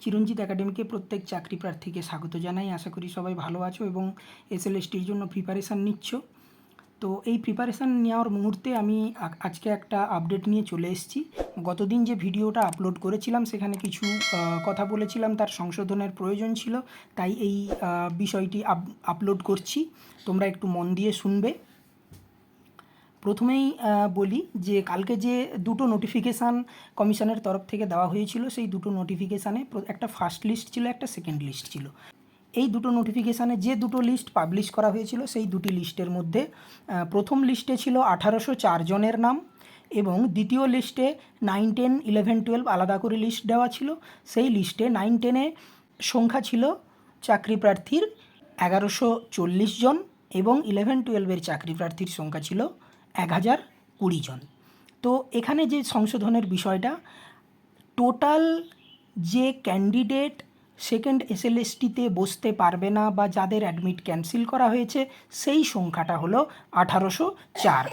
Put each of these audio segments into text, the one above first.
চিরঞ্জিত একাডেমিকে প্রত্যেক চাকরি প্রার্থীকে স্বাগত জানাই। আশা করি সবাই ভালো আছো এবং এসএলএসটির জন্য প্রিপারেশান নিচ্ছ। তো এই প্রিপারেশান নেওয়ার মুহূর্তে আমি আজকে একটা আপডেট নিয়ে চলে এসেছি। গতদিন যে ভিডিওটা আপলোড করেছিলাম, সেখানে কিছু কথা বলেছিলাম, তার সংশোধনের প্রয়োজন ছিল। তাই এই বিষয়টি আপ- আপলোড করছি। তোমরা একটু মন দিয়ে শুনবে। প্রথমেই বলি যে কালকে যে দুটো নোটিফিকেশান কমিশনের তরফ থেকে দেওয়া হয়েছিল, সেই দুটো নোটিফিকেশানে একটা ফার্স্ট লিস্ট ছিল, একটা সেকেন্ড লিস্ট ছিল। এই দুটো নোটিফিকেশানে যে দুটো লিস্ট পাবলিশ করা হয়েছিল, সেই দুটি লিস্টের মধ্যে প্রথম লিস্টে ছিল আঠারোশো চার জনের নাম এবং দ্বিতীয় লিস্টে নাইন টেন ইলেভেন টুয়েলভ আলাদা করে লিস্ট দেওয়া ছিল। সেই লিস্টে নাইন টেনে সংখ্যা ছিল চাকরি প্রার্থীর এগারোশো চল্লিশ জন এবং ইলেভেন টুয়েলভের চাকরি প্রার্থীর সংখ্যা ছিল এক হাজার কুড়ি জন। তো এখানে যে সংশোধনের বিষয়টা, টোটাল যে ক্যান্ডিডেট সেকেন্ড এসএলএসটিতে বসতে পারবে না বা যাদের অ্যাডমিট ক্যান্সেল করা হয়েছে, সেই সংখ্যাটা হলো আঠারোশো চার।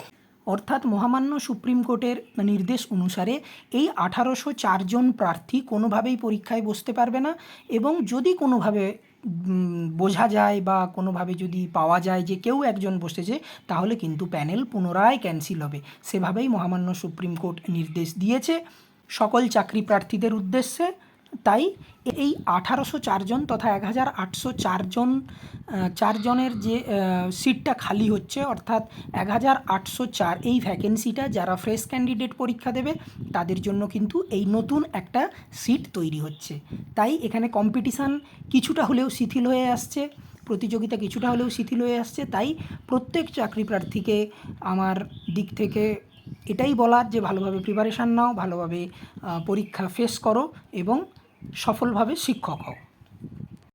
অর্থাৎ মহামান্য সুপ্রিম কোর্টের নির্দেশ অনুসারে এই আঠারোশো চারজন প্রার্থী কোনোভাবেই পরীক্ষায় বসতে পারবে না এবং যদি কোনোভাবে বোঝা যায় বা কোনোভাবে যদি পাওয়া যায় যে কেউ একজন বসেছে, তাহলে কিন্তু প্যানেল পুনরায় ক্যান্সেল হবে। সেভাবেই মহামান্য সুপ্রিম কোর্ট নির্দেশ দিয়েছে। সকল চাকরি প্রার্থীদের উদ্দেশ্যে তাই এই আঠারোশো চারজন তথা এক হাজার আটশো চারজন চারজনের যে সিটটা খালি হচ্ছে, অর্থাৎ এক হাজার আটশো চার এই ভ্যাকেন্সিটা যারা ফ্রেশ ক্যান্ডিডেট পরীক্ষা দেবে, তাদের জন্য কিন্তু এই নতুন একটা সিট তৈরি হচ্ছে। তাই এখানে কম্পিটিশান কিছুটা হলেও শিথিল হয়ে আসছে, প্রতিযোগিতা কিছুটা হলেও শিথিল হয়ে আসছে। তাই প্রত্যেক চাকরি প্রার্থীকে আমার দিক থেকে এটাই বলার যে, ভালোভাবে প্রিপারেশান নাও, ভালোভাবে পরীক্ষা ফেস করো এবং সফলভাবে শিক্ষক হও।